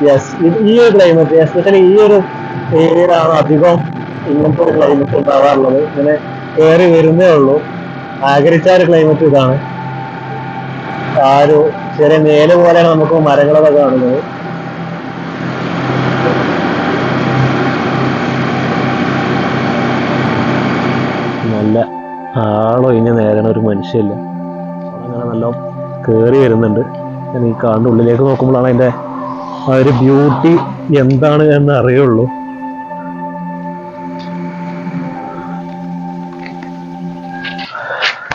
Yes ഈ ഒരു climate especially ഈ ഒരു ഏരിയയിലാണ് അധികം ഇങ്ങനത്തെ ഒരു ക്ലൈമറ്റ് ഉണ്ടാവാറുള്ളത്. ഇങ്ങനെ കയറി വരുന്നേ ഉള്ളൂ. ആഗ്രഹിച്ച ഒരു ക്ലൈമറ്റ് ഇതാണ്. ആ ഒരു ചെറിയ മേൽ പോലെയാണ് നമുക്ക് മരങ്ങളൊക്കെ കാണുന്നത്. നല്ല ആളൊഴിഞ്ഞ നേരണ ഒരു മനുഷ്യല്ല അങ്ങനെ നല്ല കയറി വരുന്നുണ്ട്. ഞാൻ ഈ കാടിന്റെ ഉള്ളിലേക്ക് നോക്കുമ്പോഴാണ് അതിന്റെ ആ ഒരു ബ്യൂട്ടി എന്താണ് എന്ന് അറിയുള്ളൂ.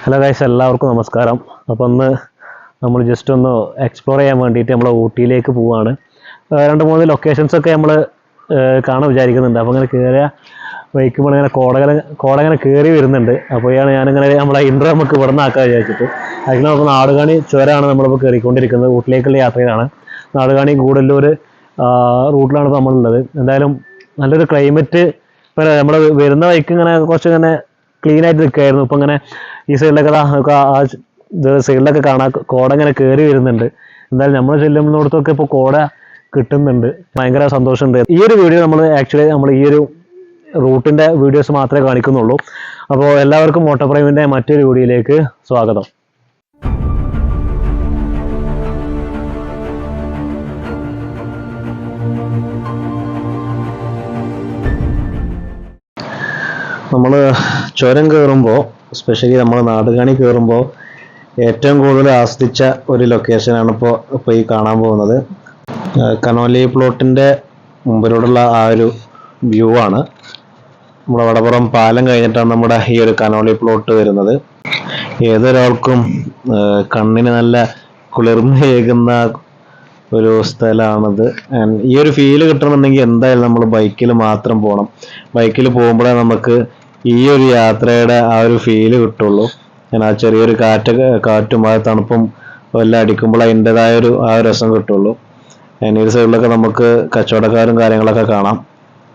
ഹലോ ഗൈസ് എല്ലാവർക്കും നമസ്കാരം. അപ്പം ഒന്ന് നമ്മൾ ജസ്റ്റ് ഒന്ന് എക്സ്പ്ലോർ ചെയ്യാൻ വേണ്ടിയിട്ട് നമ്മൾ ഊട്ടിയിലേക്ക് പോവുകയാണ് രണ്ട് മൂന്ന് ലൊക്കേഷൻസ് ഒക്കെ നമ്മൾ കാണാൻ വിചാരിക്കുന്നുണ്ട്. അപ്പോൾ അങ്ങനെ കയറിയ വൈക്കുമ്പോൾ ഇങ്ങനെ കോടകല കോടങ്ങനെ കയറി വരുന്നുണ്ട്. അപ്പോഴാണ് ഞാനിങ്ങനെ നമ്മളെ ഇൻട്രോ നമുക്ക് ഇവിടെ നിന്ന് ആക്കാൻ വിചാരിച്ചിട്ട്. അതിന് നമുക്ക് നാടുകാണി ചുരമാണ് നമ്മളിപ്പോൾ കയറിക്കൊണ്ടിരിക്കുന്നത് ഊട്ടിലേക്കുള്ള യാത്രയിലാണ്. നാടുകാണി ഗൂഡല്ലൂർ റൂട്ടിലാണ് നമ്മളുള്ളത്. എന്തായാലും നല്ലൊരു ക്ലൈമറ്റ് ഇപ്പം നമ്മൾ വരുന്ന വഴിക്ക് ഇങ്ങനെ കുറച്ച് ഇങ്ങനെ ക്ലീൻ ആയിട്ട് നിൽക്കുകയായിരുന്നു ഇപ്പം ഇങ്ങനെ ഈ സൈഡിലൊക്കെ ആ സൈഡിലൊക്കെ കാണാം കോട ഇങ്ങനെ കയറി വരുന്നുണ്ട്. എന്തായാലും നമ്മൾ ചെല്ലുന്നിടത്തൊക്കെ ഇപ്പോൾ കോട കിട്ടുന്നുണ്ട്. ഭയങ്കര സന്തോഷമുണ്ട്. ഈ ഒരു വീഡിയോ നമ്മൾ ആക്ച്വലി നമ്മൾ ഈ ഒരു റൂട്ടിന്റെ വീഡിയോസ് മാത്രമേ കാണിക്കുന്നുള്ളൂ. അപ്പോൾ എല്ലാവർക്കും മോട്ടോപ്രൈമിന്റെ മറ്റൊരു വീഡിയോയിലേക്ക് സ്വാഗതം. നമ്മൾ ചുരം കയറുമ്പോൾ സ്പെഷ്യലി നമ്മൾ നാടുകാണി കയറുമ്പോൾ ഏറ്റവും കൂടുതൽ ആസ്വദിച്ച ഒരു ലൊക്കേഷനാണ് ഇപ്പോൾ ഇപ്പോൾ ഈ കാണാൻ പോകുന്നത്. കനോലി പ്ലോട്ടിന്റെ മുമ്പിലൂടെയുള്ള ആ ഒരു വ്യൂ ആണ്. നമ്മുടെ വടപ്പുറം പാലം കഴിഞ്ഞിട്ടാണ് നമ്മുടെ ഈ ഒരു കനോലി പ്ലോട്ട് വരുന്നത്. ഏതൊരാൾക്കും കണ്ണിന് നല്ല കുളിർമയേകുന്ന ഒരു സ്ഥലമാണിത്. ഈ ഒരു ഫീൽ കിട്ടണമെന്നുണ്ടെങ്കിൽ എന്തായാലും നമ്മൾ ബൈക്കിൽ മാത്രം പോകണം ബൈക്കിൽ പോകുമ്പോഴേ നമുക്ക് ഈ ഒരു യാത്രയുടെ ആ ഒരു ഫീൽ കിട്ടുള്ളൂ. ഞാൻ ആ ചെറിയൊരു കാറ്റൊക്കെ കാറ്റും ആ തണുപ്പും എല്ലാം അടിക്കുമ്പോൾ അതിന്റെതായ ഒരു ആ രസം കിട്ടുള്ളൂ. ഈ സൈഡിലൊക്കെ നമുക്ക് കച്ചവടക്കാരും കാര്യങ്ങളൊക്കെ കാണാം.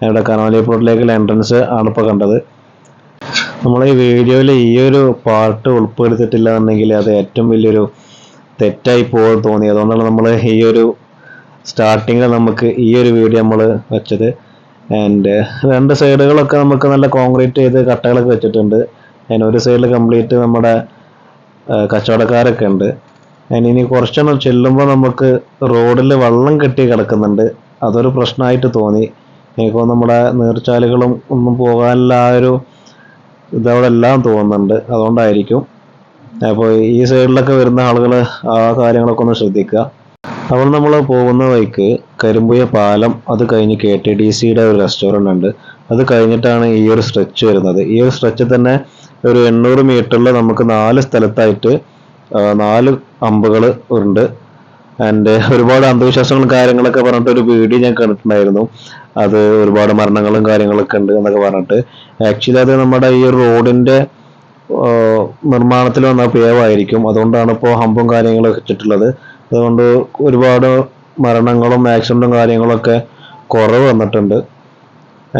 ഇവിടെ കനോലി പോർട്ടിലേക്കുള്ള എൻട്രൻസ് ആണ് ഇപ്പോൾ കണ്ടത്. നമ്മൾ ഈ വീഡിയോയിൽ ഈ ഒരു പാർട്ട് ഉൾപ്പെടുത്തിയിട്ടില്ല എന്നുണ്ടെങ്കിൽ അത് ഏറ്റവും വലിയൊരു തെറ്റായി പോകാൻ തോന്നി. അതുകൊണ്ടാണ് നമ്മൾ ഈ ഒരു സ്റ്റാർട്ടിങ്ങിൽ നമുക്ക് ഈ ഒരു വീഡിയോ നമ്മൾ വെച്ചത്. ആൻഡ് രണ്ട് സൈഡുകളൊക്കെ നമുക്ക് നല്ല കോൺക്രീറ്റ് ചെയ്ത് കട്ടകളൊക്കെ വെച്ചിട്ടുണ്ട്. അതിന് ഒരു സൈഡിൽ കംപ്ലീറ്റ് നമ്മുടെ കച്ചവടക്കാരൊക്കെ ഉണ്ട്. അതിന് ഇനി കുറച്ചെണ്ണം ചെല്ലുമ്പോൾ നമുക്ക് റോഡിൽ വെള്ളം കെട്ടി കിടക്കുന്നുണ്ട്. അതൊരു പ്രശ്നമായിട്ട് തോന്നി. എനിക്ക് നമ്മുടെ നീർച്ചാലുകളും ഒന്നും പോകാനുള്ള ആ ഒരു ഇതവിടെ എല്ലാം തോന്നുന്നുണ്ട്. അതുകൊണ്ടായിരിക്കും. അപ്പോൾ ഈ സൈഡിലൊക്കെ വരുന്ന ആളുകൾ ആ കാര്യങ്ങളൊക്കെ ഒന്ന് ശ്രദ്ധിക്കുക. അപ്പോൾ നമ്മൾ പോകുന്ന വഴിക്ക് കരിമ്പുയ പാലം അത് കഴിഞ്ഞ് കെ ടി ഡി സിയുടെ ഒരു റെസ്റ്റോറന്റ് ഉണ്ട്. അത് കഴിഞ്ഞിട്ടാണ് ഈ ഒരു സ്ട്രെച്ച് വരുന്നത്. ഈ ഒരു സ്ട്രെച്ചിൽ തന്നെ ഒരു എണ്ണൂറ് മീറ്ററിൽ നമുക്ക് നാല് സ്ഥലത്തായിട്ട് നാല് അമ്പുകൾ ഉണ്ട്. ആൻഡ് ഒരുപാട് അന്ധവിശ്വാസങ്ങളും കാര്യങ്ങളൊക്കെ പറഞ്ഞിട്ട് ഒരു വീഡിയോ ഞാൻ കണ്ടിട്ടുണ്ടായിരുന്നു. അത് ഒരുപാട് മരണങ്ങളും കാര്യങ്ങളൊക്കെ ഉണ്ട് എന്നൊക്കെ പറഞ്ഞിട്ട്. ആക്ച്വലി അത് നമ്മുടെ ഈ റോഡിന്റെ നിർമ്മാണത്തിൽ വന്ന പേവായിരിക്കും. അതുകൊണ്ടാണ് ഇപ്പോൾ ഹമ്പും കാര്യങ്ങളൊക്കെ വെച്ചിട്ടുള്ളത്. അതുകൊണ്ട് ഒരുപാട് മരണങ്ങളും ആക്സിഡന്റും കാര്യങ്ങളൊക്കെ കുറവ് വന്നിട്ടുണ്ട്.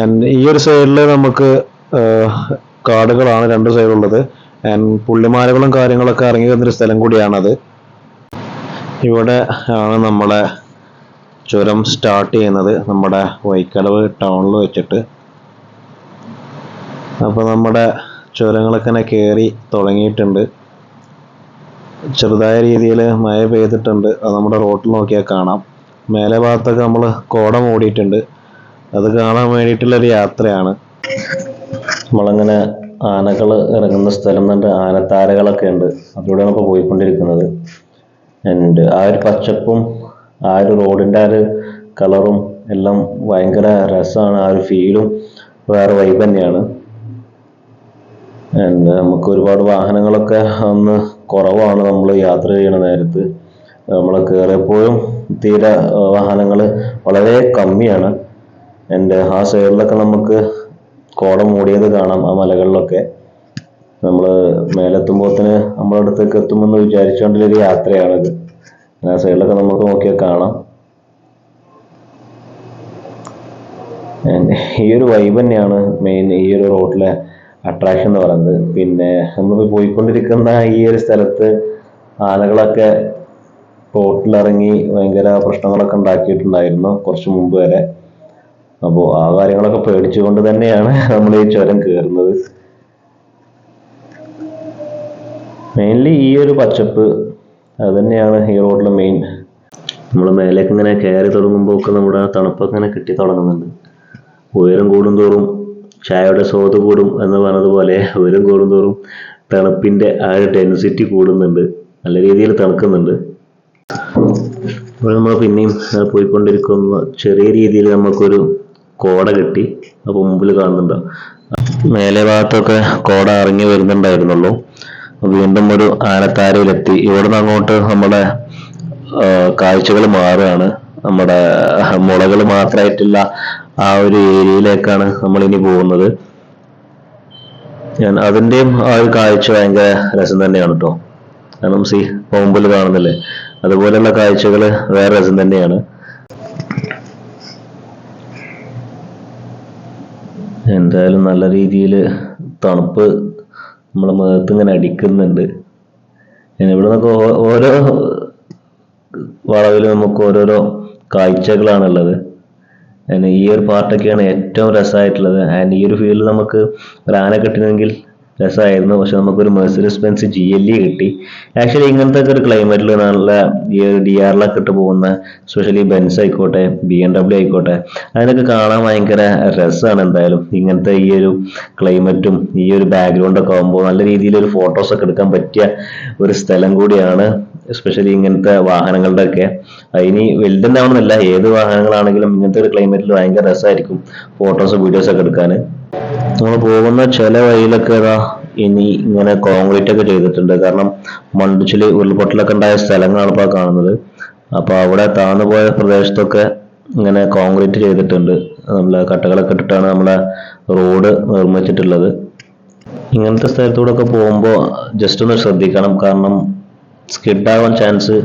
ആൻഡ് ഈ ഒരു സൈഡിൽ നമുക്ക് കാടുകളാണ് രണ്ട് സൈഡുള്ളത് ആൻഡ് പുള്ളിമാലകളും കാര്യങ്ങളൊക്കെ ഇറങ്ങി വന്നൊരു സ്ഥലം കൂടിയാണത്. ഇവിടെ ആണ് നമ്മുടെ ചുരം സ്റ്റാർട്ട് ചെയ്യുന്നത്. നമ്മുടെ വൈക്കടവ് ടൗണിൽ വെച്ചിട്ട്. അപ്പോൾ നമ്മുടെ ചുരങ്ങളൊക്കെ തന്നെ കയറി തുടങ്ങിയിട്ടുണ്ട്. ചെറുതായ രീതിയിൽ മഴ പെയ്തിട്ടുണ്ട്. അത് നമ്മുടെ റോട്ടിൽ നോക്കിയാൽ കാണാം. മേലെ ഭാഗത്തൊക്കെ നമ്മൾ കോട മൂടിയിട്ടുണ്ട്. അത് കാണാൻ വേണ്ടിയിട്ടുള്ളൊരു യാത്രയാണ്. നമ്മളങ്ങനെ ആനകൾ ഇറങ്ങുന്ന സ്ഥലം എന്നുണ്ട് ആനത്താരകളൊക്കെ ഉണ്ട്. അതിലൂടെയാണ് ഇപ്പോൾ പോയിക്കൊണ്ടിരിക്കുന്നത്. ആൻഡ് ആ ഒരു പച്ചപ്പും ആ ഒരു റോഡിന്റെ ആ ഒരു കളറും എല്ലാം ഭയങ്കര രസമാണ്. ആ ഒരു ഫീലും വേറെ വൈബ് തന്നെയാണ്. ആൻഡ് നമുക്ക് ഒരുപാട് വാഹനങ്ങളൊക്കെ അന്ന് കുറവാണ് നമ്മൾ യാത്ര ചെയ്യണ നേരത്ത്. നമ്മൾ കയറിയപ്പോഴും തീരെ വാഹനങ്ങൾ വളരെ കമ്മിയാണ്. ആൻഡ് ആ സൈഡിലൊക്കെ നമുക്ക് കോട മൂടിയത് കാണാം ആ മലകളിലൊക്കെ. നമ്മൾ തന്നെ നമ്മുടെ അടുത്തേക്ക് എത്തുമെന്ന് വിചാരിച്ചുകൊണ്ടുള്ളൊരു യാത്രയാണിത്. ആ സൈഡിലൊക്കെ നമുക്ക് നോക്കിയാൽ കാണാം. ഈ ഒരു വൈബ് തന്നെയാണ് മെയിൻ ഈ ഒരു റോഡിലെ അട്രാക്ഷൻ എന്ന് പറയുന്നത്. പിന്നെ നമ്മൾ പോയിക്കൊണ്ടിരിക്കുന്ന ഈ ഒരു സ്ഥലത്ത് ആനകളൊക്കെ റോട്ടിലിറങ്ങി ഭയങ്കര പ്രശ്നങ്ങളൊക്കെ ഉണ്ടാക്കിയിട്ടുണ്ടായിരുന്നു കുറച്ച് മുമ്പ് വരെ. അപ്പോൾ ആ കാര്യങ്ങളൊക്കെ പേടിച്ചുകൊണ്ട് തന്നെയാണ് നമ്മൾ ഈ ചുരം കയറുന്നത്. മെയിൻലി ഈ ഒരു പച്ചപ്പ് അത് തന്നെയാണ് ഈ മെയിൻ നമ്മൾ മേലേക്ക് ഇങ്ങനെ കയറി തുടങ്ങുമ്പോൾ ഒക്കെ നമ്മുടെ തണുപ്പൊക്കെ ഇങ്ങനെ കിട്ടി തുടങ്ങുന്നുണ്ട്. ഉയരം കൂടുന്തോറും ചായയുടെ സ്വാദ് കൂടും എന്ന് പറഞ്ഞതുപോലെ ഉയരം കൂടുന്തോറും തണുപ്പിന്റെ ആ ഒരു ഡെൻസിറ്റി കൂടുന്നുണ്ട്. നല്ല രീതിയിൽ തണുക്കുന്നുണ്ട്. അപ്പോൾ നമ്മൾ പിന്നെയും പോയിക്കൊണ്ടിരിക്കുന്ന ചെറിയ രീതിയിൽ നമുക്കൊരു കോട കിട്ടി. അപ്പോൾ മുമ്പിൽ കാണുന്നുണ്ടോ. മേലെ ഭാഗത്തൊക്കെ കോട ഇറങ്ങി വരുന്നുണ്ടായിരുന്നുള്ളൂ. വീണ്ടും ഒരു ആനത്താരയിലെത്തി. ഇവിടുന്ന് അങ്ങോട്ട് നമ്മുടെ കാഴ്ചകൾ മാറുകയാണ്. നമ്മുടെ മുളകൾ മാത്രമായിട്ടുള്ള ആ ഒരു ഏരിയയിലേക്കാണ് നമ്മൾ ഇനി പോകുന്നത്. ഞാൻ അതിന്റെയും ആ ഒരു കാഴ്ച ഭയങ്കര രസം തന്നെയാണ് കേട്ടോ കാരണം സി കോമ്പിൽ കാണുന്നില്ലേ? അതുപോലെയുള്ള കാഴ്ചകൾ വേറെ രസം തന്നെയാണ്. എന്തായാലും നല്ല രീതിയിൽ തണുപ്പ് നമ്മളെ മുഖത്ത് ഇങ്ങനെ അടിക്കുന്നുണ്ട്. ഞാൻ ഇവിടെ നിന്നൊക്കെ ഓരോ വളവിലും നമുക്ക് ഓരോരോ കാഴ്ചകളാണുള്ളത്. ഈ ഒരു പാർട്ടൊക്കെയാണ് ഏറ്റവും രസമായിട്ടുള്ളത്. ആൻഡ് ഈ ഒരു ഫീൽഡിൽ നമുക്ക് ഒരു ആന കിട്ടണമെങ്കിൽ രസമായിരുന്നു പക്ഷെ നമുക്കൊരു Mercedes Benz G L E കിട്ടി. ആക്ച്വലി ഇങ്ങനത്തെ ഒക്കെ ഒരു ക്ലൈമറ്റിൽ നല്ല ഈ ഡി ആറിലൊക്കെ ഇട്ട് പോകുന്ന സ്പെഷ്യലി ബെൻസ് ആയിക്കോട്ടെ ബി എം ഡബ്ല്യു ആയിക്കോട്ടെ അതിനൊക്കെ കാണാൻ ഭയങ്കര രസമാണ് എന്തായാലും. ഇങ്ങനത്തെ ഈ ഒരു ക്ലൈമറ്റും ഈ ഒരു ബാക്ക്ഗ്രൗണ്ടൊക്കെ ആകുമ്പോൾ നല്ല രീതിയിൽ ഒരു ഫോട്ടോസ് ഒക്കെ എടുക്കാൻ പറ്റിയ ഒരു സ്ഥലം കൂടിയാണ് എസ്പെഷ്യലി ഇങ്ങനത്തെ വാഹനങ്ങളുടെ ഒക്കെ. അതിന് വലുതുണ്ടാവണമെന്നില്ല ഏത് വാഹനങ്ങളാണെങ്കിലും ഇങ്ങനത്തെ ഒരു ക്ലൈമറ്റിൽ ഭയങ്കര രസമായിരിക്കും ഫോട്ടോസ് വീഡിയോസ് ഒക്കെ എടുക്കാൻ നമ്മൾ പോകുന്ന ചില വഴിയിലൊക്കെ ഇതാ ഇനി ഇങ്ങനെ കോൺക്രീറ്റ് ഒക്കെ ചെയ്തിട്ടുണ്ട്. കാരണം മണ്ണിച്ചിൽ ഉരുൾപൊട്ടലൊക്കെ ഉണ്ടായ സ്ഥലങ്ങളാണ് ഇപ്പോൾ കാണുന്നത്. അപ്പോൾ അവിടെ താഴ്ന്നു പോയ പ്രദേശത്തൊക്കെ ഇങ്ങനെ കോൺക്രീറ്റ് ചെയ്തിട്ടുണ്ട്. നമ്മളെ കട്ടകളൊക്കെ ഇട്ടിട്ടാണ് നമ്മളെ റോഡ് നിർമ്മിച്ചിട്ടുള്ളത്. ഇങ്ങനത്തെ സ്ഥലത്തൂടെ ഒക്കെ പോകുമ്പോൾ ജസ്റ്റ് ഒന്ന് ശ്രദ്ധിക്കണം. കാരണം സ്കിഡ് ആവാൻ ചാൻസ്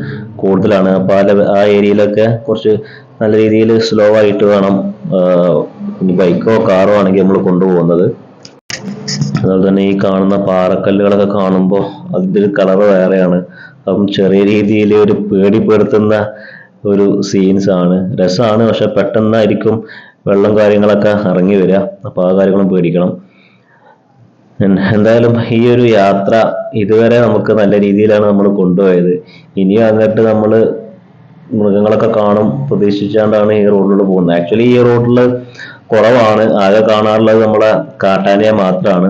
കൂടുതലാണ്. അപ്പോൾ ആ ആ ഏരിയയിലൊക്കെ കുറച്ച് നല്ല രീതിയിൽ സ്ലോ ആയിട്ട് വേണം ബൈക്കോ കാറോ ആണെങ്കിൽ നമ്മൾ കൊണ്ടുപോകുന്നത്. അതുപോലെ തന്നെ ഈ കാണുന്ന പാറക്കല്ലുകളൊക്കെ കാണുമ്പോൾ അതിന്റെ ഒരു കളർ വേറെയാണ്. അപ്പം ചെറിയ രീതിയിൽ ഒരു പേടിപ്പെടുത്തുന്ന ഒരു സീൻസ് ആണ്. രസമാണ് പക്ഷെ പെട്ടെന്നായിരിക്കും വെള്ളം കാര്യങ്ങളൊക്കെ ഇറങ്ങി വരിക. അപ്പോൾ ആ കാര്യങ്ങളും പേടിക്കണം. എന്തായാലും ഈ ഒരു യാത്ര ഇതുവരെ നമുക്ക് നല്ല രീതിയിലാണ് നമ്മൾ കൊണ്ടുപോയത്. ഇനിയും അങ്ങോട്ട് നമ്മൾ മൃഗങ്ങളൊക്കെ കാണും പ്രതീക്ഷിച്ചാണ്ടാണ് ഈ റോഡിലൂടെ പോകുന്നത്. ആക്ച്വലി ഈ റോഡിൽ കുറവാണ്. ആകെ കാണാറുള്ളത് നമ്മളെ കാട്ടാനയെ മാത്രമാണ്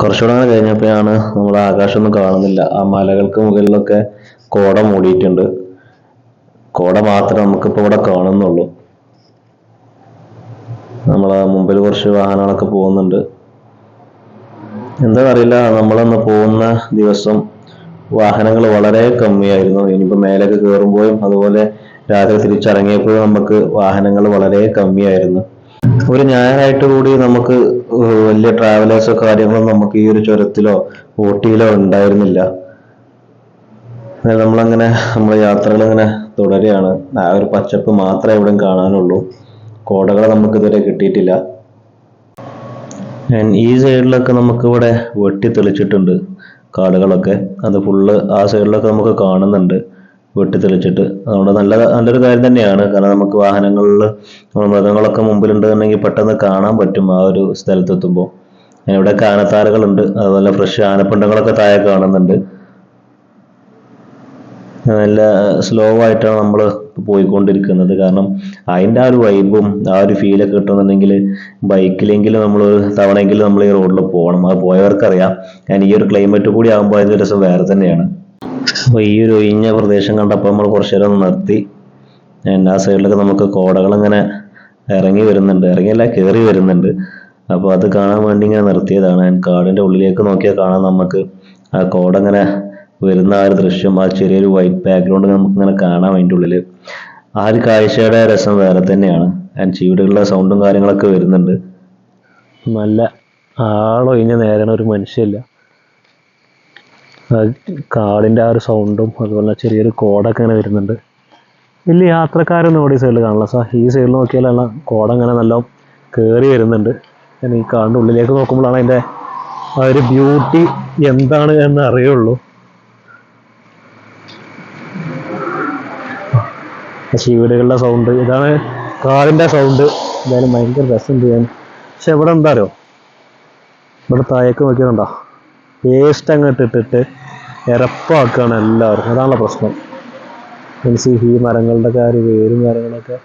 കുറച്ചുകൂടെ കഴിഞ്ഞപ്പോഴാണ് നമ്മൾ ആകാശമൊന്നും കാണുന്നില്ല. ആ മലകൾക്ക് മുകളിലൊക്കെ കോട മൂടിയിട്ടുണ്ട്. കോട മാത്രമേ നമുക്കിപ്പോൾ ഇവിടെ കാണുന്നുള്ളൂ. നമ്മളെ മുമ്പിൽ കുറച്ച് വാഹനങ്ങളൊക്കെ പോകുന്നുണ്ട്. എന്താ അറിയില്ല നമ്മളന്ന് പോകുന്ന ദിവസം വാഹനങ്ങൾ വളരെ കമ്മിയായിരുന്നു. ഇനിയിപ്പോ മേലേക്ക് കയറുമ്പോഴും അതുപോലെ രാത്രി തിരിച്ചിറങ്ങിയപ്പോഴും നമുക്ക് വാഹനങ്ങൾ വളരെ കമ്മിയായിരുന്നു. ഒരു ഞായറായിട്ട് കൂടി നമുക്ക് വലിയ ട്രാവലേഴ്സോ കാര്യങ്ങളോ നമുക്ക് ഈ ഒരു ചുരത്തിലോ ഊട്ടിയിലോ ഉണ്ടായിരുന്നില്ല. നമ്മളങ്ങനെ നമ്മളെ യാത്രകൾ ഇങ്ങനെ തുടരുകയാണ്. ആ ഒരു പച്ചപ്പ് മാത്രമേ ഇവിടെ കാണാനുള്ളൂ. കോടകൾ നമുക്ക് ഇതുവരെ കിട്ടിയിട്ടില്ല. ഈ സൈഡിലൊക്കെ നമുക്ക് ഇവിടെ വെട്ടി തെളിച്ചിട്ടുണ്ട്. കാടുകളൊക്കെ അത് ഫുള്ള് ആ സൈഡിലൊക്കെ നമുക്ക് കാണുന്നുണ്ട്. വെട്ടിത്തെളിച്ചിട്ട്. അതുകൊണ്ട് നല്ല നല്ലൊരു കാര്യം തന്നെയാണ്. കാരണം നമുക്ക് വാഹനങ്ങളിൽ മൃഗങ്ങളൊക്കെ മുമ്പിലുണ്ടെന്നുണ്ടെങ്കിൽ പെട്ടെന്ന് കാണാൻ പറ്റും ആ ഒരു സ്ഥലത്തെത്തുമ്പോൾ. ഇവിടെ ആനത്താരകളുണ്ട് അതുപോലെ ഫ്രഷ് ആനപ്പിണ്ടങ്ങളൊക്കെ താഴെ കാണുന്നുണ്ട്. നല്ല സ്ലോ ആയിട്ടാണ് നമ്മൾ പോയിക്കൊണ്ടിരിക്കുന്നത്. കാരണം അതിന്റെ ആ ഒരു വൈബും ആ ഒരു ഫീലൊക്കെ കിട്ടുന്നുണ്ടെങ്കിൽ ബൈക്കിലെങ്കിലും നമ്മൾ തവണയെങ്കിലും നമ്മൾ ഈ റോഡിൽ പോകണം. അത് പോയവർക്കറിയാം. കാരണം ഈ ഒരു ക്ലൈമറ്റ് കൂടി ആകുമ്പോൾ അതിന്റെ രസം വേറെ തന്നെയാണ്. അപ്പോൾ ഈ ഒരു ഒഴിഞ്ഞ പ്രദേശം കണ്ടപ്പോൾ നമ്മൾ കുറച്ചു നേരം നിർത്തി. ആ സൈഡിലൊക്കെ നമുക്ക് കോടകൾ ഇങ്ങനെ ഇറങ്ങി വരുന്നുണ്ട്. ഇറങ്ങിയല്ല കയറി വരുന്നുണ്ട്. അപ്പോൾ അത് കാണാൻ വേണ്ടി ഇങ്ങനെ നിർത്തിയതാണ്. കാടിന്റെ ഉള്ളിലേക്ക് നോക്കിയാൽ കാണാം നമുക്ക് ആ കോട ഇങ്ങനെ വരുന്ന ആ ഒരു ദൃശ്യം ആ ചെറിയൊരു വൈറ്റ് ബാക്ക്ഗ്രൗണ്ട് നമുക്ക് ഇങ്ങനെ കാണാം അതിന്റെ ഉള്ളിൽ ആ ഒരു കാഴ്ചയുടെ രസം വേറെ തന്നെയാണ്. ആൻഡ് ചീവിടുകളുടെ സൗണ്ടും കാര്യങ്ങളൊക്കെ വരുന്നുണ്ട്. നല്ല ആളൊഴിഞ്ഞ നേരണ ഒരു മനുഷ്യല്ല. കാടിന്റെ ആ ഒരു സൗണ്ടും അതുപോലെ ചെറിയൊരു കോടൊക്കെ ഇങ്ങനെ വരുന്നുണ്ട്. വലിയ യാത്രക്കാരൊന്നും ഇവിടെ ഈ സൈഡിൽ കാണില്ല. സാ ഈ സൈഡിൽ നോക്കിയാലാണ് കോട ഇങ്ങനെ നല്ല കയറി വരുന്നുണ്ട്. ഞാൻ ഈ കാടിന്റെ ഉള്ളിലേക്ക് നോക്കുമ്പോഴാണ് അതിന്റെ ആ ഒരു ബ്യൂട്ടി എന്താണ് എന്ന് അറിയുള്ളൂ. പക്ഷേ ഈ വീടുകളുടെ സൗണ്ട് ഇതാണ് കാറിന്റെ സൗണ്ട് എന്തായാലും ഭയങ്കര രസമുണ്ട് ഞാൻ. പക്ഷെ ഇവിടെ എന്താ അറിയോ? ഇവിടെ താഴേക്ക് നോക്കിയിട്ടുണ്ടോ പേസ്റ്റ് അങ്ങോട്ട് ഇട്ടിട്ട് ഇരപ്പാക്കുകയാണ് എല്ലാവരും അതാണല്ലോ പ്രശ്നം. മീൻസ് ഈ മരങ്ങളുടെ കാര്യം വേരും കാര്യങ്ങളൊക്കെ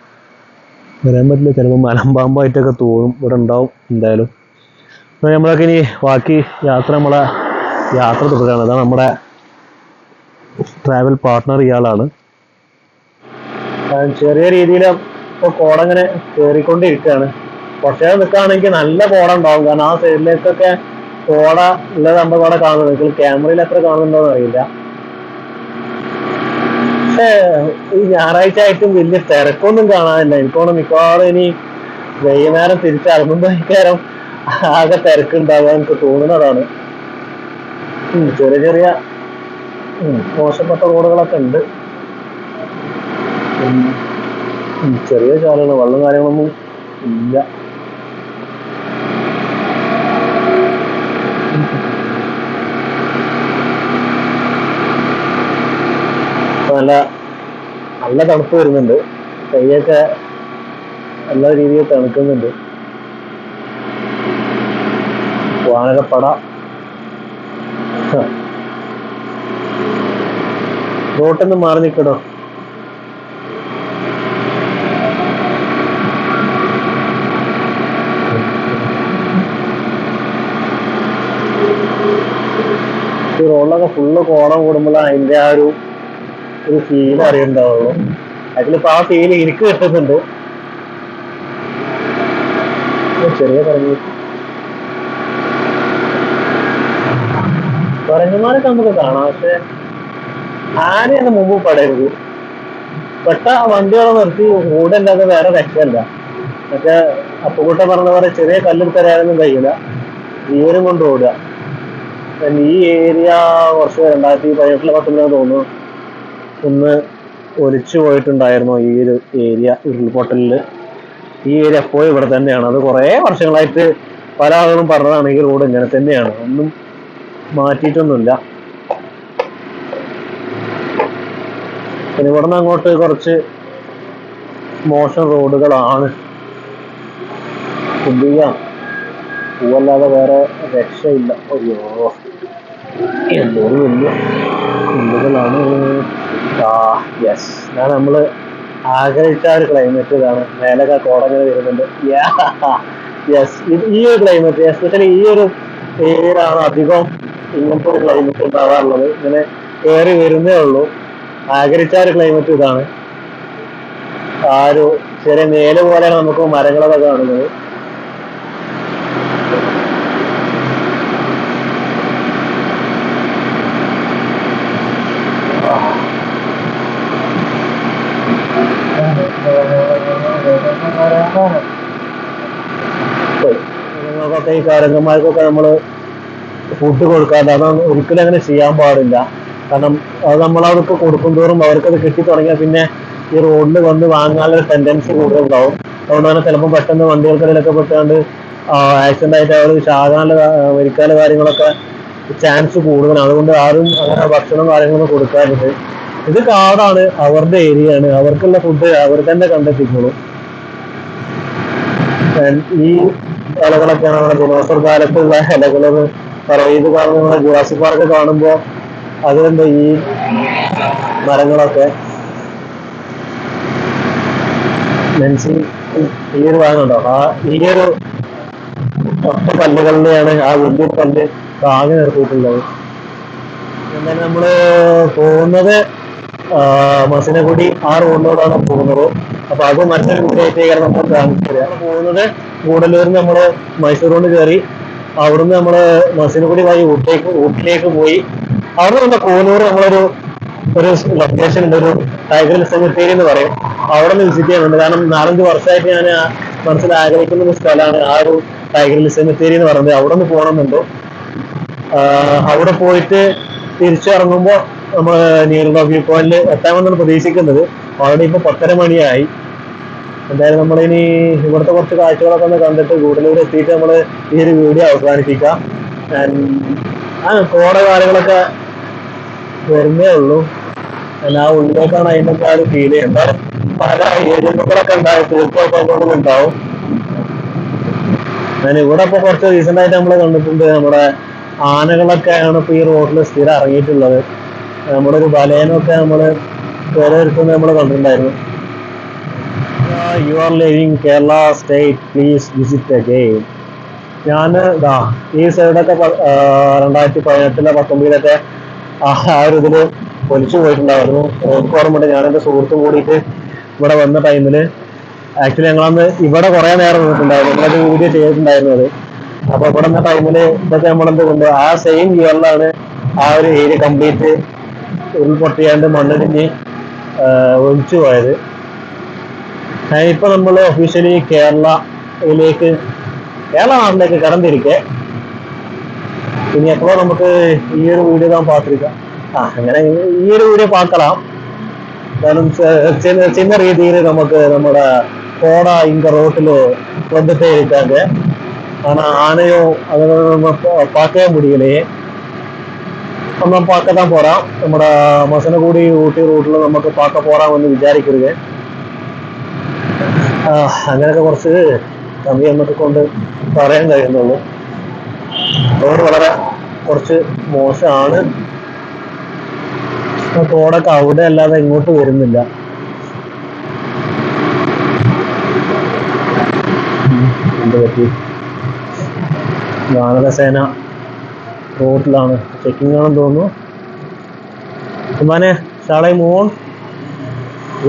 വരാൻ പറ്റില്ല. ചിലപ്പോൾ മലമ്പാമ്പായിട്ടൊക്കെ തോന്നും. ഇവിടെ ഉണ്ടാവും എന്തായാലും. അപ്പോൾ നമ്മളൊക്കെ ഇനി ബാക്കി യാത്ര നമ്മളെ യാത്ര തുടരുകയാണ്. അതാണ് നമ്മുടെ ട്രാവൽ പാർട്ട്ണർ ഇയാളാണ്. ചെറിയ രീതിയിൽ ഇപ്പോൾ കോട അങ്ങനെ കയറിക്കൊണ്ടിരിക്കുകയാണ് കുറച്ച് നേരം നിൽക്കുകയാണെങ്കിൽ നല്ല കോട ഉണ്ടാവും. കാരണം ആ സൈഡിലേക്കൊക്കെ കോട ഉള്ളത് നമ്മുടെ കോട കാണുന്നത്. ക്യാമറയിൽ എത്ര കാണുന്നുണ്ടോന്ന് അറിയില്ല. പക്ഷേ ഈ ഞായറാഴ്ച ആയിട്ടും വലിയ തിരക്കൊന്നും കാണാനില്ല. എനിക്കോണം മിക്കവാറും ഇനി വൈകുന്നേരം തിരിച്ചിറങ്ങുമ്പോഴേക്കാരം ആകെ തിരക്കുണ്ടാവുക എനിക്ക് തോന്നുന്നതാണ്. ചെറിയ ചെറിയ മോശപ്പെട്ട റോഡുകളൊക്കെ ഉണ്ട്. ചെറിയ ചാലുകൾ വെള്ളം കാര്യങ്ങളൊന്നും ഇല്ല. നല്ല നല്ല തണുപ്പ് വരുന്നുണ്ട്. കൈയൊക്കെ നല്ല രീതിയിൽ തണുക്കുന്നുണ്ട്. വാനരപ്പട റോട്ടൊന്ന് മാറി നിൽക്കണോ റോഡിലൊക്കെ ഫുള്ള് കോണം കൂടുമ്പോഴാണ് അതിന്റെ ആ ഒരു ഒരു ഫീൽ അറിയണ്ടാവുള്ളൂ. അതിലിപ്പോ ആ ഫീൽ എനിക്ക് കിട്ടുന്നുണ്ട്. ചെറിയ പറഞ്ഞു. പറഞ്ഞുമാരൊക്കെ നമുക്ക് കാണാം. പക്ഷെ ആനയൊന്നും മുമ്പ് പടരുത്. പെട്ട വണ്ടികളെ നിർത്തി ഓടല്ലാതെ വേറെ രക്ഷയല്ല. മറ്റേ അപ്പുകൂട്ട പറഞ്ഞ പോലെ ചെറിയ കല്ലെടുത്തരാനൊന്നും കഴിയില്ല. ജീവനും കൊണ്ട് ഓടുക. ഈ ഏരിയ കുറച്ച് രണ്ടായിരത്തി പതിനെട്ടിലെ പത്തൊമ്പതിലാണ് തോന്നുന്നു. ഒന്ന് ഒലിച്ചു പോയിട്ടുണ്ടായിരുന്നു ഈ ഒരു ഏരിയ ഉരുൾപൊട്ടലിൽ. ഈ ഏരിയ എപ്പോഴും ഇവിടെ തന്നെയാണ്. അത് കുറേ വർഷങ്ങളായിട്ട് പല ആളുകളും പറഞ്ഞതാണ് ഈ റോഡ് ഇങ്ങനെ തന്നെയാണ്. ഒന്നും മാറ്റിയിട്ടൊന്നുമില്ല. പിന്നെ ഇവിടെ നിന്ന് അങ്ങോട്ട് കുറച്ച് മോശം റോഡുകളാണ്. പുതിയ പൂവല്ലാതെ വേറെ രക്ഷയില്ല. അയ്യോ. എന്തൊരു വലിയ കുന്നുകളാണ് യെസ് ഞാൻ നമ്മൾ ആഗ്രഹിച്ച ഒരു ക്ലൈമറ്റ് ഇതാണ്. മേലൊക്കെ കോടങ്ങനെ വരുന്നുണ്ട്. യെസ് ഈ ഒരു ക്ലൈമറ്റ് എസ്പെഷ്യലി ഈ ഒരു ഏരിയയിലാണ് അധികം ഇങ്ങനത്തെ ഒരു ക്ലൈമറ്റ് ഉണ്ടാവാറുള്ളത്. ഇങ്ങനെ കയറി വരുന്നേ ഉള്ളൂ. ആഗ്രഹിച്ച ഒരു ക്ലൈമറ്റ് ഇതാണ്. ആ ഒരു ചെറിയ നേൽ പോലെയാണ് നമുക്ക് മരങ്ങളൊക്കെ കാണുന്നത്. ഈ കാരങ്ങന്മാർക്കൊക്കെ നമ്മൾ ഫുഡ് കൊടുക്കാതെ അതൊന്നും ഒരിക്കലും അങ്ങനെ ചെയ്യാൻ പാടില്ല. കാരണം അത് നമ്മളവർക്ക് കൊടുക്കും തോറും അവർക്കത് കിട്ടി തുടങ്ങിയാൽ പിന്നെ ഈ റോഡിൽ വന്ന് വാങ്ങാനുള്ള ടെൻഡൻസി കൂടുതലുണ്ടാവും. അതുകൊണ്ട് തന്നെ ചിലപ്പോൾ പെട്ടെന്ന് വണ്ടികൾക്കിടയിലൊക്കെ പെട്ടാണ്ട് ആക്സിഡന്റ് ആയിട്ട് അവർ ചാകാനുള്ള മരിക്കാനുള്ള കാര്യങ്ങളൊക്കെ ചാൻസ് കൂടുതലാണ്. അതുകൊണ്ട് ആരും അങ്ങനെ ഭക്ഷണം കാര്യങ്ങളൊന്നും കൊടുക്കാറുണ്ട് ഇത് കാടാണ് അവരുടെ ഏരിയ ആണ്. അവർക്കുള്ള ഫുഡ് അവർ തന്നെ കണ്ടെത്തിക്കോളും. ഈ ഇലകളൊക്കെയാണ് നമ്മുടെ ദിനോസർ കാലത്തുള്ള ഇലകൾ പറയത് കാണുമ്പോൾ നമ്മുടെ ജുറാസി പാർക്ക് കാണുമ്പോ അതുകൊണ്ട് ഈ മരങ്ങളൊക്കെ? നെൻസി ഈ ഒരു ഭാഗമുണ്ടോ ആ ഈ ഒരു ഒറ്റ പല്ലുകളിലെയാണ് ആ വലിയ പല്ല് താങ്ങി നിർത്തിയിട്ടുള്ളത്. എന്നാലും നമ്മൾ പോകുന്നത് കൂടി ആ റോഡിലൂടെയാണ് പോകുന്നത്. അപ്പൊ അത് മറ്റൊരു വീഡിയോയിലേക്ക് നമ്മൾ പോകുന്നത് കൂടല്ലൂരിൽ നമ്മൾ മൈസൂർ കൊണ്ട് കയറി അവിടുന്ന് നമ്മൾ മസിനുകുടി വഴി ഊട്ടിലേക്ക് ഊട്ടിലേക്ക് പോയി. അവിടെ നിന്ന് കോനൂർ നമ്മളൊരു ഒരു ലൊക്കേഷൻ ഉണ്ട് ഒരു ടൈഗർ സെമിത്തേരി എന്ന് പറയും. അവിടെ നിന്ന് വിസിറ്റ് ചെയ്യുന്നുണ്ട് കാരണം നാലഞ്ച് വർഷമായിട്ട് ഞാൻ മനസ്സിൽ ആഗ്രഹിക്കുന്ന ഒരു സ്ഥലമാണ് ആ ഒരു ടൈഗർ സെമിത്തേരി എന്ന് പറയുന്നത്. അവിടെ നിന്ന് പോകണമെന്നുണ്ട് അവിടെ പോയിട്ട് തിരിച്ചിറങ്ങുമ്പോ നമ്മൾ നീറുന്ന വ്യൂ പോയിന്റിൽ എത്താമെന്നാണ് പ്രതീക്ഷിക്കുന്നത്. ഓൾറെഡി ഇപ്പൊ പത്തര മണിയായി. എന്തായാലും നമ്മളിനി ഇവിടുത്തെ കുറച്ച് കാഴ്ചകളൊക്കെ ഒന്ന് കണ്ടിട്ട് കൂടുതലൂടെ എത്തിയിട്ട് നമ്മൾ ഈ ഒരു വീഡിയോ അവസാനിപ്പിക്കാം. ആ കോട കാര്യങ്ങളൊക്കെ വരുന്നേ ഉള്ളൂ. ആ ഉള്ളിലേക്കാണ് അതിന്റെ ആ ഒരു ഫീൽ ചെയ്യുന്നത്. പല ഏജന്റുകളൊക്കെ ഉണ്ടാവും തീർച്ചയായിട്ടും ഉണ്ടാവും. ഞാൻ ഇവിടെ ഇപ്പൊ കുറച്ച് റീസെന്റ് ആയിട്ട് നമ്മൾ കണ്ടിട്ടുണ്ട് നമ്മുടെ ആനകളൊക്കെയാണ് ഇപ്പൊ ഈ റോഡിൽ സ്ഥിരം ഇറങ്ങിയിട്ടുള്ളത്. നമ്മുടെ ഒരു ബലേനൊക്കെ നമ്മൾ കേരളത്തിൽ നമ്മൾ കണ്ടിട്ടുണ്ടായിരുന്നു. You are living Kerala state please visit again ഞാൻ ഇതാ ഈ സൈഡൊക്കെ രണ്ടായിരത്തി പതിനെട്ടിലെ പത്തൊമ്പതിലൊക്കെ ആ ഒരു ഇതിൽ ഒലിച്ചു പോയിട്ടുണ്ടായിരുന്നു. എനിക്ക് ഓർമ്മയുണ്ട് ഞാൻ എന്റെ സുഹൃത്തും കൂടിയിട്ട് ഇവിടെ വന്ന ടൈമിൽ ആക്ച്വലി ഞങ്ങളന്ന് ഇവിടെ കുറേ നേരം നിന്നിട്ടുണ്ടായിരുന്നു നമ്മളത് വീഡിയോ ചെയ്തിട്ടുണ്ടായിരുന്നത് അപ്പൊ ഇവിടെ നിന്ന ടൈമിൽ ഇതൊക്കെ നമ്മളെന്ത് കൊണ്ട് ആ സെയിം ഇയറിലാണ് ആ ഒരു ഏരിയ കംപ്ലീറ്റ് ഉരുൾപൊട്ടിയാണ്ട് മണ്ണിടിഞ്ഞ് ഒഴിച്ചു പോയത്. ഇപ്പൊ നമ്മൾ ഒഫീഷ്യലി കേരളയിലേക്ക് കേരള നാട്ടിലേക്ക് കടന്നിരിക്കെ ഇനി എപ്പോഴോ നമുക്ക് ഈ ഒരു വീഡിയോ தான் பார்த்திருக்கேன் ആ അങ്ങനെ ഈ ഒരു വീഡിയോ பார்க்கலாம் കാരണം ചെ- சின்ன சின்ன രീതിയിൽ നമുക്ക് നമ്മുടെ കോട ഇങ്ക റോട്ടിൽ வந்துட்டே இருக்காங்க ஆனா ஆனையும் அதை நம்ம பா- பார்க்கவே முடியலையே நம்ம பார்க்க தான் போறோம் നമ്മുടെ മസനഗുഡി ഊട്ടി റൂട്ടിൽ നമുക്ക് பார்க்க പോറാമെന്ന് വിചാരിക്കരുത് ആ, അങ്ങനെയൊക്കെ കുറച്ച് കമ്മി എന്നൊക്കെ കൊണ്ട് പറയാൻ കഴിയുന്നുള്ളൂ. റോഡ് വളരെ കുറച്ച് മോശമാണ്. റോഡൊക്കെ അവിടെ അല്ലാതെ ഇങ്ങോട്ട് വരുന്നില്ല. എന്ത് റോഡിലാണ് ചെക്കിംഗ് ആണെന്ന് തോന്നുന്നു. ഉമ്മാനെ ഷാളെ മോൺ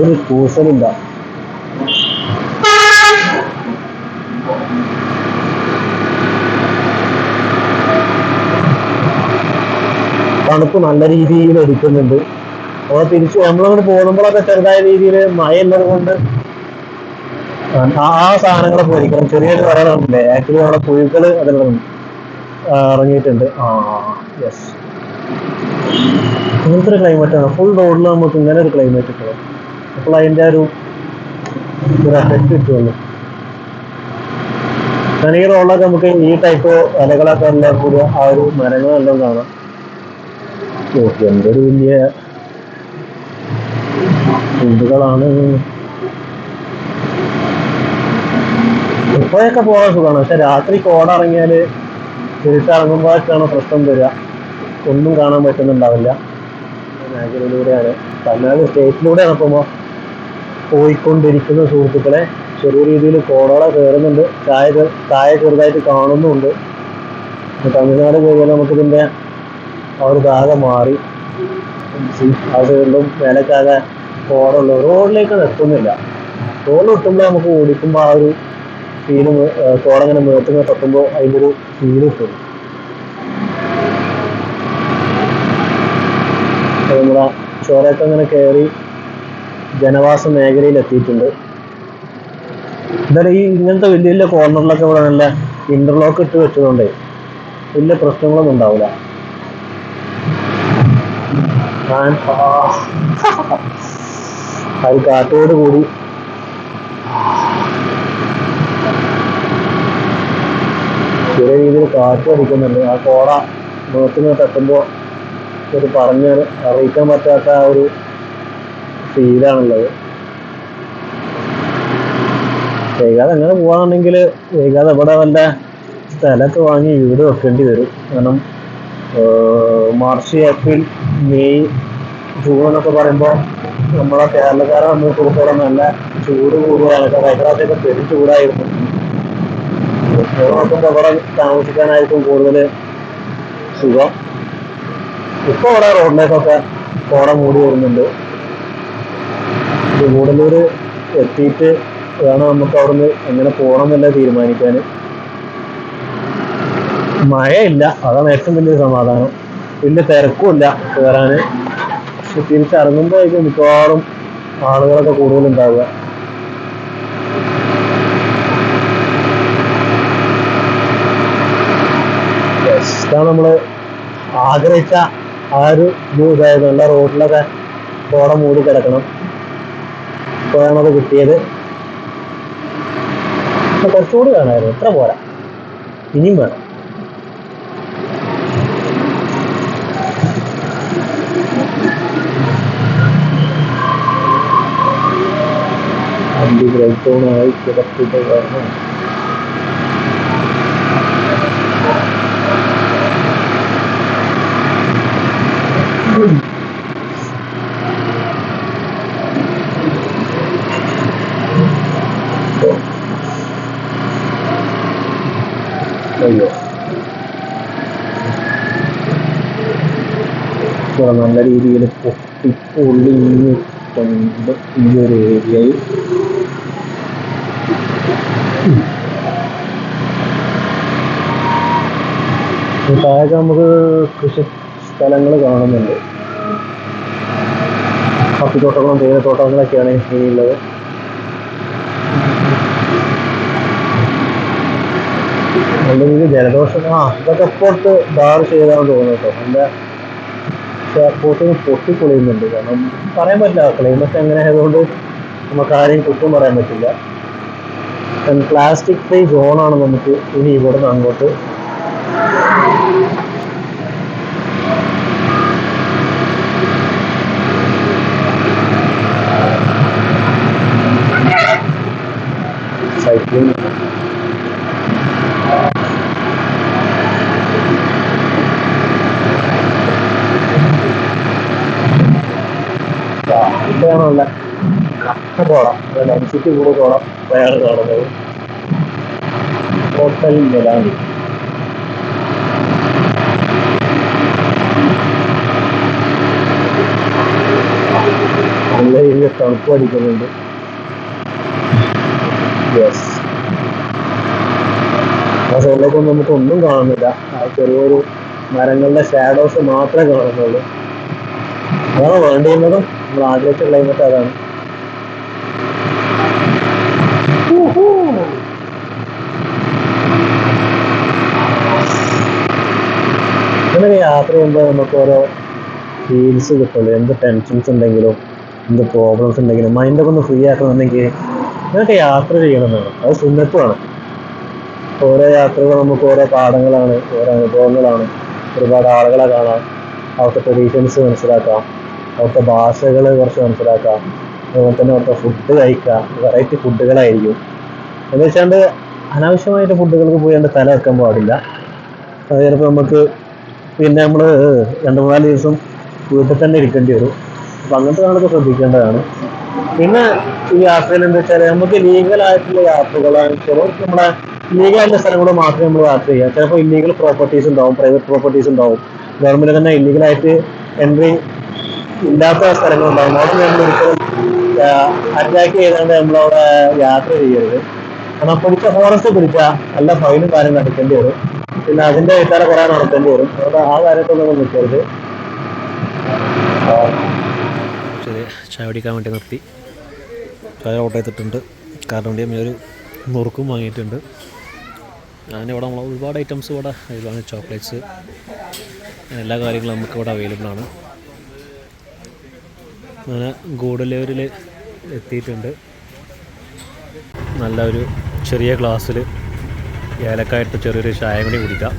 ഒരു കൂസലില്ല തണുപ്പ് നല്ല രീതിയിൽ എടുക്കുന്നുണ്ട്. അപ്പോൾ തിരിച്ച് നമ്മളങ്ങോട്ട് പോകുമ്പോഴൊക്കെ ചെറുതായ രീതിയിൽ മഴ ഉള്ളത് കൊണ്ട് ആ സാധനങ്ങളെ പോയിരിക്കണം ചെറിയൊരു പറയണമില്ലേ ആക്ച്വലി അവിടെ പുഴുക്കൾ അതെല്ലാം ഇറങ്ങിയിട്ടുണ്ട്. ആ യെസ് ഇങ്ങനത്തെ ഒരു ക്ലൈമറ്റ് ആണ്. ഫുൾ റോഡിൽ നമുക്ക് ഇങ്ങനെ ഒരു ക്ലൈമറ്റ് കിട്ടും അപ്പോൾ അതിന്റെ ഒരു ഒരു കിട്ടുള്ളൂ കാരണം റോഡിലൊക്കെ നമുക്ക് ഈ ടൈപ്പ് ഇലകളൊക്കെ എല്ലാം കൂടി ആ ഒരു മരങ്ങളെല്ലാം കാണാം എന്തൊരു വലിയ ഫുഡുകളാണ് ഇപ്പോഴൊക്കെ പോകാൻ സുഖമാണ്. പക്ഷെ രാത്രി കോട ഇറങ്ങിയാൽ പ്രശ്നം വരിക. ഒന്നും കാണാൻ പറ്റുന്നുണ്ടാവില്ല. മേഖലയിലൂടെയാണ്. തമിഴ്നാട് സ്റ്റേറ്റിലൂടെയാണ് ഇപ്പോൾ പോയിക്കൊണ്ടിരിക്കുന്ന സുഹൃത്തുക്കളെ. ചെറിയ രീതിയിൽ കോടകളെ കയറുന്നുണ്ട്. ചായ ചായ ചെറുതായിട്ട് കാണുന്നുമുണ്ട് ഇപ്പൊ തമിഴ്നാട് കഴിഞ്ഞാൽ നമുക്കിതിന്റെ ആ ആകെ മാറി. അതുകൊണ്ടും വേലക്കാകെ കോടുള്ളൂ റോഡിലേക്ക് എത്തുന്നില്ല. റോഡിൽ എത്തുമ്പോൾ നമുക്ക് ഓടിക്കുമ്പോൾ ആ ഒരു ഫീൽ കോടങ്ങനെ മേത്തുങ്ങനെ തട്ടുമ്പോൾ അതിന്റെ ഒരു ഫീൽ കിട്ടും. നമ്മുടെ ചോരൊക്കെ അങ്ങനെ കയറി ജനവാസ മേഖലയിൽ എത്തിയിട്ടുണ്ട് എന്തായാലും ഈ ഇങ്ങനത്തെ വലിയ വലിയ കോർണറിലൊക്കെ ഇവിടെ നല്ല ഇന്റർലോക്ക് ഇട്ട് വെച്ചതുകൊണ്ടേ വലിയ പ്രശ്നങ്ങളൊന്നും ഉണ്ടാവില്ല. ഞാൻ അത് കാറ്റോട് കൂടി. ചെറിയ രീതിയിൽ കാറ്റ് അടിക്കുന്നുണ്ട്. ആ കോട മുഖത്തിന് തട്ടുമ്പോൾ ഒരു പറഞ്ഞ് അറിയിക്കാൻ പറ്റാത്ത ആ ഒരു ഫീലാണുള്ളത്. വൈകാതെ അങ്ങനെ പോവാന്നുണ്ടെങ്കിൽ വൈകാതെ ഇവിടെ വല്ല സ്ഥലമൊക്കെ വാങ്ങി വീട് വെക്കേണ്ടി വരും. കാരണം മാർച്ച് ഏപ്രിൽ മെയ് ജൂൺ എന്നൊക്കെ പറയുമ്പോൾ നമ്മളെ കേരളക്കാരെ സംബന്ധിച്ചിടത്തോളം നല്ല ചൂട് കൂടുതലാണ് ഹൈദരാബാദൊക്കെ പെരും ചൂടായിരുന്നു. നോക്കുമ്പോൾ ഇവിടെ താമസിക്കാനായിരിക്കും കൂടുതൽ സുഖം. ഇപ്പൊ അവിടെ റോഡിലേക്കൊക്കെ കോട മൂടി വരുന്നുണ്ട്. ഇത് ഗൂഡല്ലൂര് എത്തിയിട്ട് വേണം നമുക്ക് അവിടുന്ന് എങ്ങനെ പോകണം എന്നല്ല തീരുമാനിക്കാൻ. മഴയില്ല. അതാണ് ഏറ്റവും വലിയ സമാധാനം. വലിയ തിരക്കുമില്ല കയറാന് പക്ഷെ തിരിച്ചിറങ്ങുമ്പോഴേക്കും മിക്കവാറും ആളുകളൊക്കെ കൂടുതലുണ്ടാവുക. ഇതാണ് നമ്മൾ ആഗ്രഹിച്ച ആ ഒരു ഇതായത്. നല്ല റോഡിലൊക്കെ കോട മൂടി കിടക്കണം. ഇപ്പോഴാണത് കിട്ടിയത്. ഇപ്പൊ കുറച്ചുകൂടി വേണമായിരുന്നു. ഇത്ര പോരാ. ഇനിയും വേണം. വണ്ടി ബ്രേക്ക് ഡൗൺ ആയി കിടത്തിട്ട് കാരണം നല്ല രീതിയിൽ പൊട്ടി പൊള്ളിഞ്ഞിട്ടുണ്ട് ഈ ഒരു ഏരിയയിൽ താഴെ നമുക്ക് കൃഷി സ്ഥലങ്ങൾ കാണുന്നുണ്ട്. കപ്പിത്തോട്ടങ്ങളും തേയിലത്തോട്ടങ്ങളൊക്കെയാണ് ഇനിയുള്ളത് നല്ല രീതിയിൽ ജലദോഷം ആ ഇതൊക്കെ പുറത്ത് ബാർ ചെയ്താണെന്ന് തോന്നുന്നു കേട്ടോ. എന്റെ എയർപോർട്ട് പൊട്ടിപ്പൊളിയുന്നുണ്ട് കാരണം പറയാൻ പറ്റില്ല ക്ലൈമറ്റ് അങ്ങനെ ആയതുകൊണ്ട് നമുക്ക് ആരെയും കുറ്റം പറയാൻ പറ്റില്ല. പ്ലാസ്റ്റിക് ഫ്രീ സോണാണ് നമുക്ക് ഇനി ഇവിടുന്ന് അങ്ങോട്ട്. ഇതാണല്ല കഷ്ടത്തോളം ഡെൻസിറ്റി കൂടുതലോളം വേറെ കാണുന്നത്. Hotel Melanie. നല്ല രീതിയിൽ തണുപ്പ് അടിക്കുന്നുണ്ട്. യെസ് സൈഡിലേക്കൊന്നും നമുക്ക് ഒന്നും കാണുന്നില്ല. ആ ചെറിയൊരു മരങ്ങളുടെ ഷാഡോസ് മാത്രമേ കാണുന്നുള്ളൂ. അതാണ് വേണ്ടിയിരുന്നതും നമ്മൾ ആഗ്രഹിച്ച ക്ലൈമറ്റ് അതാണ്. ഇങ്ങനെ യാത്ര ചെയ്യുമ്പോൾ നമുക്ക് ഓരോ ഫീൽസ് കിട്ടുള്ളൂ എന്ത് ടെൻഷൻസ് ഉണ്ടെങ്കിലും എന്ത് പ്രോബ്ലംസ് ഉണ്ടെങ്കിലും മൈൻഡൊക്കെ ഒന്ന് ഫ്രീ ആക്കണമെന്നുണ്ടെങ്കിൽ ഇങ്ങനെയൊക്കെ യാത്ര ചെയ്യണമെന്നാണ്. അത് സുന്ദരമാണ് ഓരോ യാത്രകൾ നമുക്ക് ഓരോ പാഠങ്ങളാണ് ഓരോ അനുഭവങ്ങളാണ്. ഒരുപാട് ആളുകളെ കാണാം. അവർക്ക് ട്രഡീഷൻസ് മനസ്സിലാക്കാം. അവിടുത്തെ ഭാഷകൾ കുറച്ച് മനസ്സിലാക്കാം അതുപോലെ തന്നെ അവിടുത്തെ ഫുഡ് കഴിക്കാം വെറൈറ്റി ഫുഡുകളായിരിക്കും എന്ന് വെച്ചാണ്ട് അനാവശ്യമായിട്ട് ഫുഡുകൾക്ക് പോയി തല വെക്കാൻ പാടില്ല. അത് ചിലപ്പോൾ നമുക്ക് പിന്നെ നമ്മൾ രണ്ട് മൂന്നാൽ ദിവസം വീട്ടിൽ തന്നെ ഇരിക്കേണ്ടി വരും. അപ്പം അങ്ങനത്തെ നമ്മളൊക്കെ ശ്രദ്ധിക്കേണ്ടതാണ്. പിന്നെ ഈ യാത്രയിൽ എന്താ വെച്ചാൽ നമുക്ക് ലീഗലായിട്ടുള്ള യാത്രകളാണ് നമ്മുടെ ലീഗലായിട്ടുള്ള സ്ഥലങ്ങൾ മാത്രമേ നമ്മൾ യാത്ര ചെയ്യുക. ചിലപ്പോൾ ഇല്ലീഗൽ പ്രോപ്പർട്ടീസ് ഉണ്ടാവും പ്രൈവറ്റ് പ്രോപ്പർട്ടീസ് ഉണ്ടാവും. ഗവൺമെന്റ് തന്നെ ഇല്ലീഗലായിട്ട് എൻട്രി ഇല്ലാത്ത സ്ഥലങ്ങളുണ്ടാവും. അവിടെ നമ്മൾ ഒരിക്കലും അറ്റാക്ക് ചെയ്താണ്ട് നമ്മളവിടെ യാത്ര ചെയ്യരുത്. കാരണം പിടിച്ച ഫോറസ്റ്റ് പിടിച്ചാൽ നല്ല ഫൈനും കാര്യം അടയ്ക്കേണ്ടി വരും. പിന്നെ അതിന്റെ ഇത്താലെ കുറെ നടത്തേണ്ടി വരും. അതുകൊണ്ട് ആ കാര്യത്തൊന്നും നിൽക്കരുത്. ചായ കുടിക്കാൻ വേണ്ടി നിർത്തി. ചായ ഓർഡർ ചെയ്തിട്ടുണ്ട്. കാരണം വേണ്ടി ഒരു നുറുക്കും വാങ്ങിയിട്ടുണ്ട്. ഞാനിവിടെ നമ്മൾ ഒരുപാട് ഐറ്റംസ് ഇവിടെ അതിലാണ് ചോക്ലേറ്റ്സ് എല്ലാ കാര്യങ്ങളും നമുക്ക് ഇവിടെ അവൈലബിൾ ആണ്. അങ്ങനെ ഗൂഡല്ലൂരിൽ എത്തിയിട്ടുണ്ട്. നല്ല ഒരു ചെറിയ ഗ്ലാസ്സിൽ ഏലക്കായിട്ട് ചെറിയൊരു ചായ കൂടി കുടിക്കാം.